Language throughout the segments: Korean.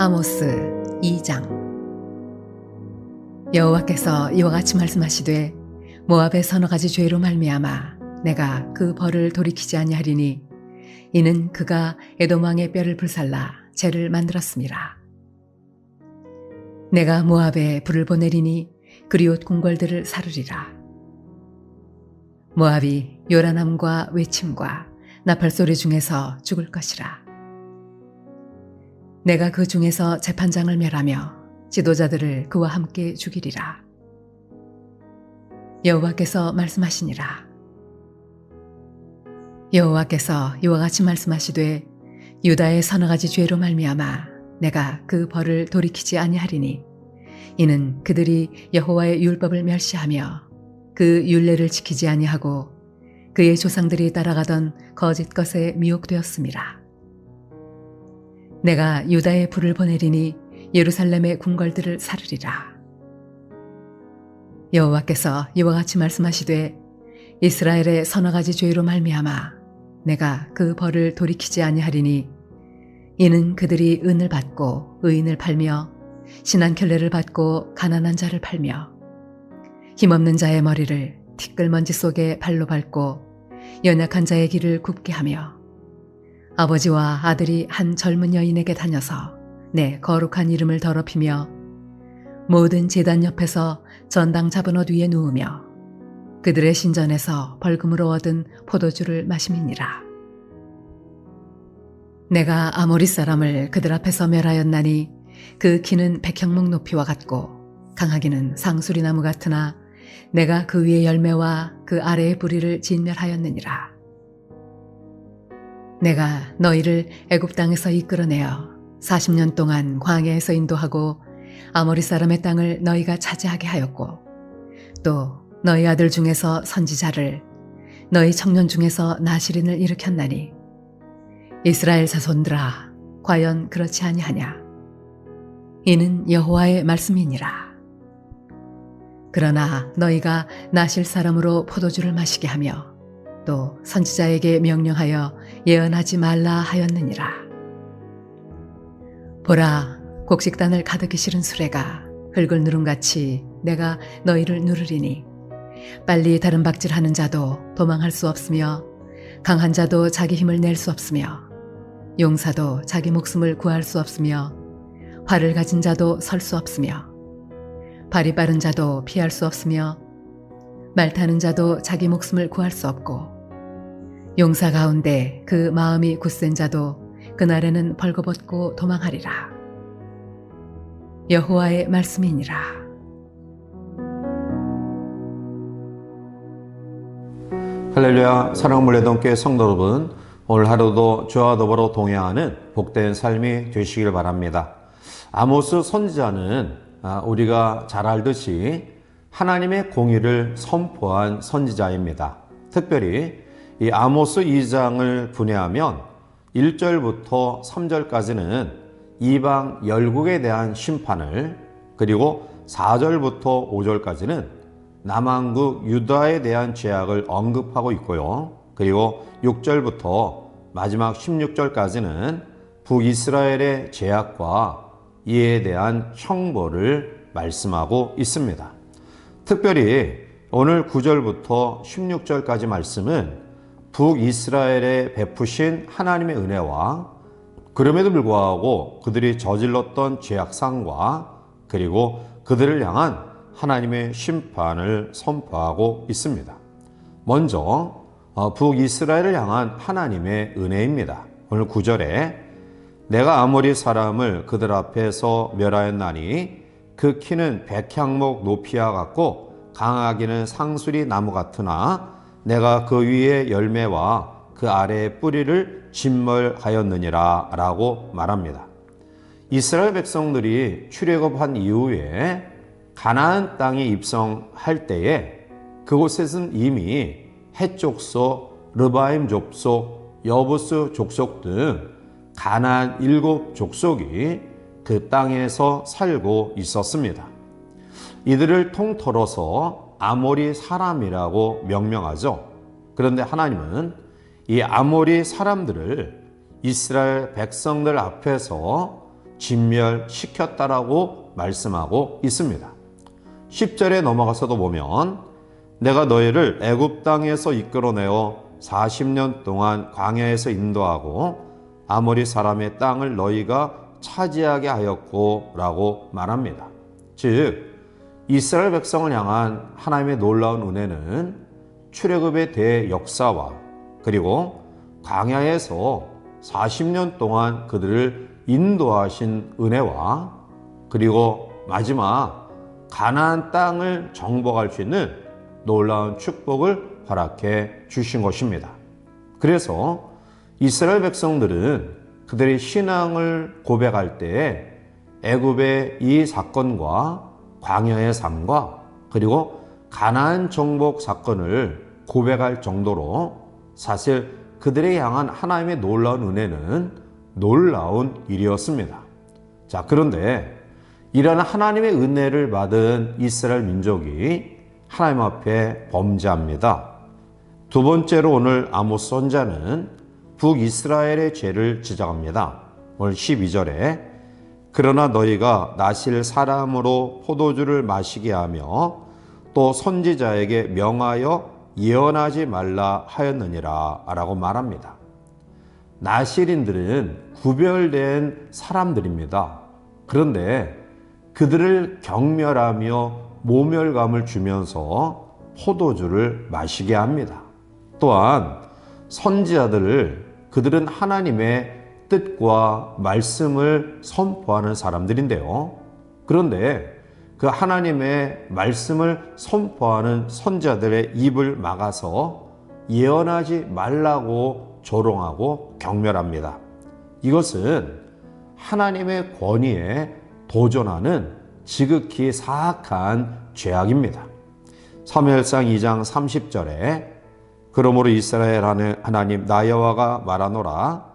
아모스 2장 여호와께서 이와 같이 말씀하시되 모압의 서너 가지 죄로 말미암아 내가 그 벌을 돌이키지 아니하리니 이는 그가 에돔 왕의 뼈를 불살라 죄를 만들었습니다. 내가 모압에 불을 보내리니 그리옷 궁궐들을 사르리라. 모압이 요란함과 외침과 나팔 소리 중에서 죽을 것이라. 내가 그 중에서 재판장을 멸하며 지도자들을 그와 함께 죽이리라. 여호와께서 말씀하시니라. 여호와께서 이와 같이 말씀하시되 유다의 서너 가지 죄로 말미암아 내가 그 벌을 돌이키지 아니하리니 이는 그들이 여호와의 율법을 멸시하며 그 율례를 지키지 아니하고 그의 조상들이 따라가던 거짓 것에 미혹되었습니다. 내가 유다의 불을 보내리니 예루살렘의 궁궐들을 사르리라. 여호와께서 이와 같이 말씀하시되 이스라엘의 서너 가지 죄로 말미암아 내가 그 벌을 돌이키지 아니하리니 이는 그들이 은을 받고 의인을 팔며 신한 결례를 받고 가난한 자를 팔며 힘없는 자의 머리를 티끌먼지 속에 발로 밟고 연약한 자의 길을 굽게 하며 아버지와 아들이 한 젊은 여인에게 다녀서 내 거룩한 이름을 더럽히며 모든 제단 옆에서 전당 잡은 옷 위에 누우며 그들의 신전에서 벌금으로 얻은 포도주를 마심이니라. 내가 아모리 사람을 그들 앞에서 멸하였나니 그 키는 백형목 높이와 같고 강하기는 상수리 나무 같으나 내가 그 위의 열매와 그 아래의 뿌리를 진멸하였느니라. 내가 너희를 애굽 땅에서 이끌어내어 40년 동안 광야에서 인도하고 아모리 사람의 땅을 너희가 차지하게 하였고 또 너희 아들 중에서 선지자를 너희 청년 중에서 나시린을 일으켰나니 이스라엘 자손들아 과연 그렇지 아니하냐? 이는 여호와의 말씀이니라. 그러나 너희가 나실 사람으로 포도주를 마시게 하며 또 선지자에게 명령하여 예언하지 말라 하였느니라. 보라 곡식단을 가득히 실은 수레가 흙을 누름같이 내가 너희를 누르리니 빨리 다른 박질하는 자도 도망할 수 없으며 강한 자도 자기 힘을 낼 수 없으며 용사도 자기 목숨을 구할 수 없으며 활을 가진 자도 설 수 없으며 발이 빠른 자도 피할 수 없으며 말 타는 자도 자기 목숨을 구할 수 없고 용사 가운데 그 마음이 굳센 자도 그날에는 벌거벗고 도망하리라 여호와의 말씀이니라 할렐루야 사랑하는 물레동교회 성도 여러분 오늘 하루도 주와 더불어 동행하는 복된 삶이 되시길 바랍니다. 아모스 선지자는 아, 우리가 잘 알듯이 하나님의 공의를 선포한 선지자입니다. 특별히 이 아모스 2장을 분해하면 1절부터 3절까지는 이방 열국에 대한 심판을 그리고 4절부터 5절까지는 남한국 유다에 대한 죄악을 언급하고 있고요. 그리고 6절부터 마지막 16절까지는 북이스라엘의 죄악과 이에 대한 형벌을 말씀하고 있습니다. 특별히 오늘 9절부터 16절까지 말씀은 북이스라엘에 베푸신 하나님의 은혜와 그럼에도 불구하고 그들이 저질렀던 죄악상과 그리고 그들을 향한 하나님의 심판을 선포하고 있습니다. 먼저 어, 북이스라엘을 향한 하나님의 은혜입니다. 오늘 9절에 내가 아모리 사람을 그들 앞에서 멸하였나니 그 키는 백향목 높이와 같고 강하기는 상수리 나무 같으나 내가 그 위에 열매와 그 아래의 뿌리를 진멸하였느니라 라고 말합니다. 이스라엘 백성들이 출애굽한 이후에 가나안 땅에 입성할 때에 그곳에서는 이미 해족속, 르바임 족속, 여부스 족속 등 가나안 일곱 족속이 그 땅에서 살고 있었습니다. 이들을 통틀어서 아모리 사람이라고 명명하죠. 그런데 하나님은 이 아모리 사람들을 이스라엘 백성들 앞에서 진멸시켰다라고 말씀하고 있습니다. 10절에 넘어가서도 보면 내가 너희를 애굽 땅에서 이끌어내어 40년 동안 광야에서 인도하고 아모리 사람의 땅을 너희가 차지하게 하였고라고 말합니다. 즉 이스라엘 백성을 향한 하나님의 놀라운 은혜는 출애굽의 대역사와 그리고 광야에서 40년 동안 그들을 인도하신 은혜와 그리고 마지막 가나안 땅을 정복할 수 있는 놀라운 축복을 허락해 주신 것입니다. 그래서 이스라엘 백성들은 그들의 신앙을 고백할 때에 애굽의 이 사건과 광야의 삶과 그리고 가나안 정복 사건을 고백할 정도로 사실 그들에 향한 하나님의 놀라운 은혜는 놀라운 일이었습니다. 자, 그런데 이러한 하나님의 은혜를 받은 이스라엘 민족이 하나님 앞에 범죄합니다. 두 번째로 오늘 아모스 선자는 북이스라엘의 죄를 지적합니다. 오늘 12절에 그러나 너희가 나실 사람으로 포도주를 마시게 하며 또 선지자에게 명하여 예언하지 말라 하였느니라 라고 말합니다. 나실인들은 구별된 사람들입니다. 그런데 그들을 경멸하며 모멸감을 주면서 포도주를 마시게 합니다. 또한 선지자들을 그들은 하나님의 뜻과 말씀을 선포하는 사람들인데요. 그런데 그 하나님의 말씀을 선포하는 선자들의 입을 막아서 예언하지 말라고 조롱하고 경멸합니다. 이것은 하나님의 권위에 도전하는 지극히 사악한 죄악입니다. 사무엘상 2장 30절에 그러므로 이스라엘 하나님 나 여호와가 말하노라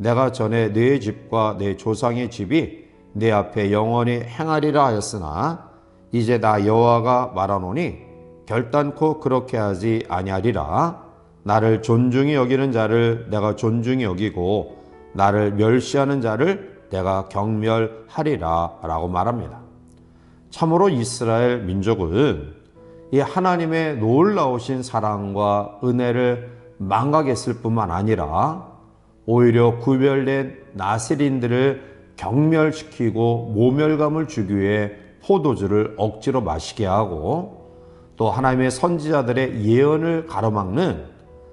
내가 전에 네 집과 내 조상의 집이 내 앞에 영원히 행하리라 하였으나 이제 나 여호와가 말하노니 결단코 그렇게 하지 아니하리라 나를 존중히 여기는 자를 내가 존중히 여기고 나를 멸시하는 자를 내가 경멸하리라 라고 말합니다. 참으로 이스라엘 민족은 이 하나님의 놀라우신 사랑과 은혜를 망각했을 뿐만 아니라 오히려 구별된 나스린들을 경멸시키고 모멸감을 주기 위해 포도주를 억지로 마시게 하고 또 하나님의 선지자들의 예언을 가로막는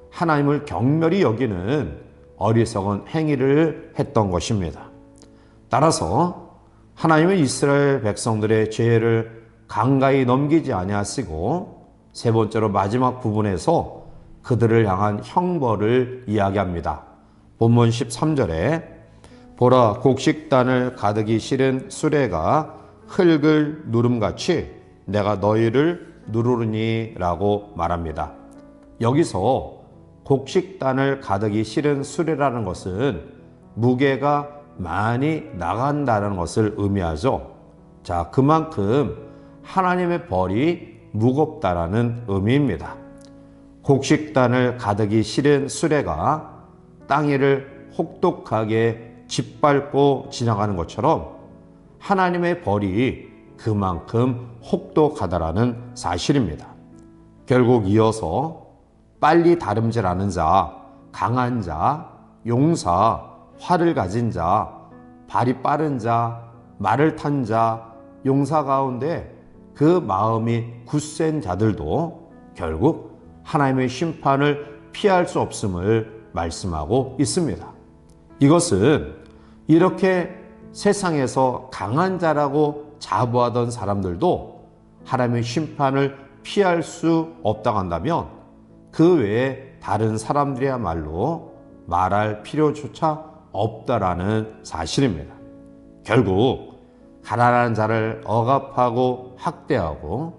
하나님을 경멸히 여기는 어리석은 행위를 했던 것입니다. 따라서 하나님은 이스라엘 백성들의 죄를 강가히 넘기지 아니하시고 세 번째로 마지막 부분에서 그들을 향한 형벌을 이야기합니다. 본문 13절에 보라 곡식단을 가득히 실은 수레가 흙을 누름같이 내가 너희를 누르니라고 말합니다. 여기서 곡식단을 가득히 실은 수레라는 것은 무게가 많이 나간다는 것을 의미하죠. 자, 그만큼 하나님의 벌이 무겁다라는 의미입니다. 곡식단을 가득히 실은 수레가 땅 위를 혹독하게 짓밟고 지나가는 것처럼 하나님의 벌이 그만큼 혹독하다라는 사실입니다. 결국 이어서 빨리 다름질하는 자, 강한 자, 용사, 활을 가진 자, 발이 빠른 자, 말을 탄 자, 용사 가운데 그 마음이 굳센 자들도 결국 하나님의 심판을 피할 수 없음을 말씀하고 있습니다. 이것은 이렇게 세상에서 강한 자라고 자부하던 사람들도 하나님의 심판을 피할 수 없다고 한다면 그 외에 다른 사람들이야말로 말할 필요조차 없다라는 사실입니다. 결국 가난한 자를 억압하고 학대하고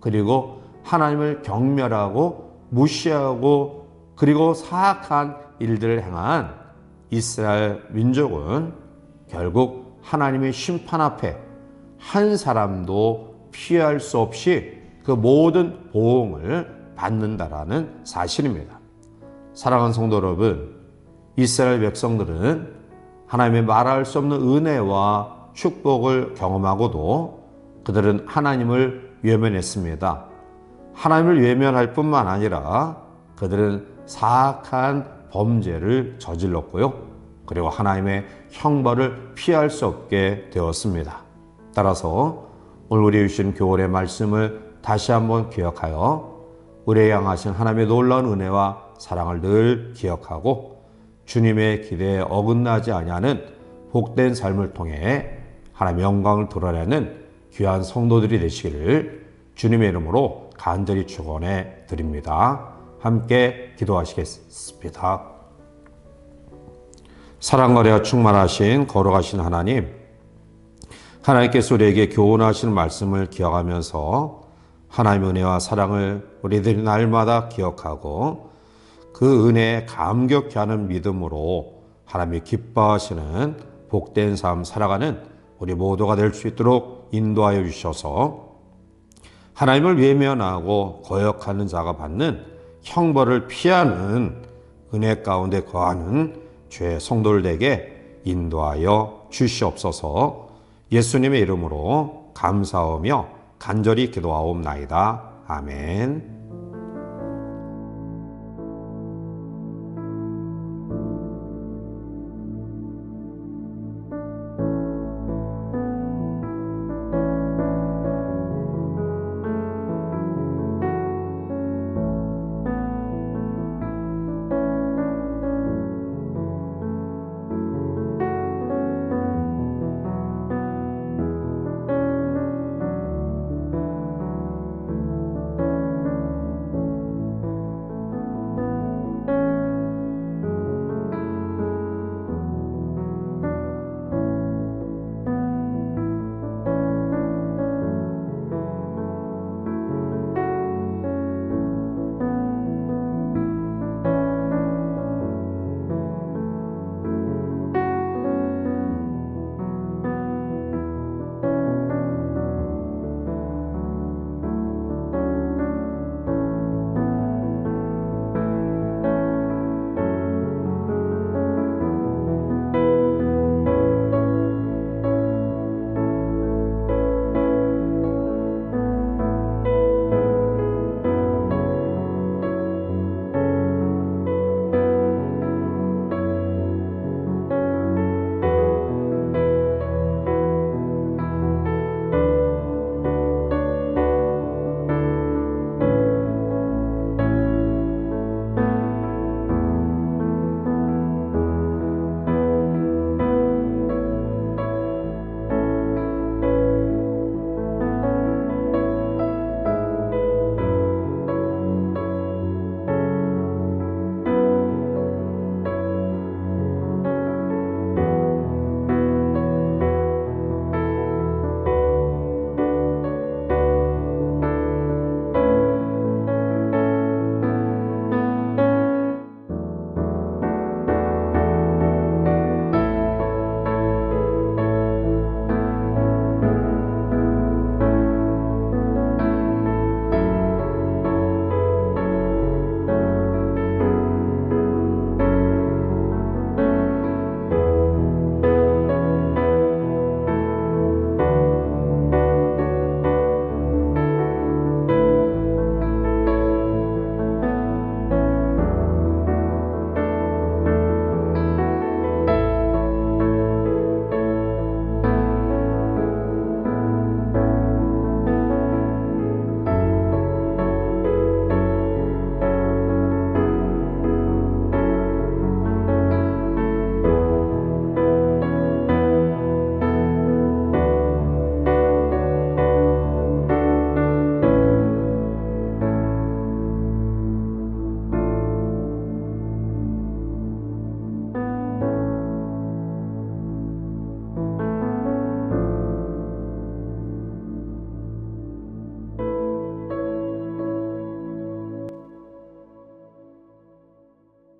그리고 하나님을 경멸하고 무시하고 그리고 사악한 일들을 행한 이스라엘 민족은 결국 하나님의 심판 앞에 한 사람도 피할 수 없이 그 모든 보응을 받는다라는 사실입니다. 사랑하는 성도 여러분, 이스라엘 백성들은 하나님의 말할 수 없는 은혜와 축복을 경험하고도 그들은 하나님을 외면했습니다. 하나님을 외면할 뿐만 아니라 그들은 사악한 범죄를 저질렀고요. 그리고 하나님의 형벌을 피할 수 없게 되었습니다. 따라서 오늘 우리 주신 교훈의 말씀을 다시 한번 기억하여 우리에 향하신 하나님의 놀라운 은혜와 사랑을 늘 기억하고 주님의 기대에 어긋나지 아니하는 복된 삶을 통해 하나님의 영광을 드러내는 귀한 성도들이 되시기를 주님의 이름으로 간절히 축원해 드립니다. 함께 기도하시겠습니다. 사랑과 려 충만하신 거룩하신 하나님, 하나님께서 우리에게 교훈하시는 말씀을 기억하면서 하나님의 은혜와 사랑을 우리들이 날마다 기억하고 그 은혜에 감격케 하는 믿음으로 하나님이 기뻐하시는 복된 삶 살아가는 우리 모두가 될 수 있도록 인도하여 주셔서 하나님을 외면하고 거역하는 자가 받는 형벌을 피하는 은혜 가운데 거하는 죄 성도들에게 인도하여 주시옵소서 예수님의 이름으로 감사하며 간절히 기도하옵나이다. 아멘.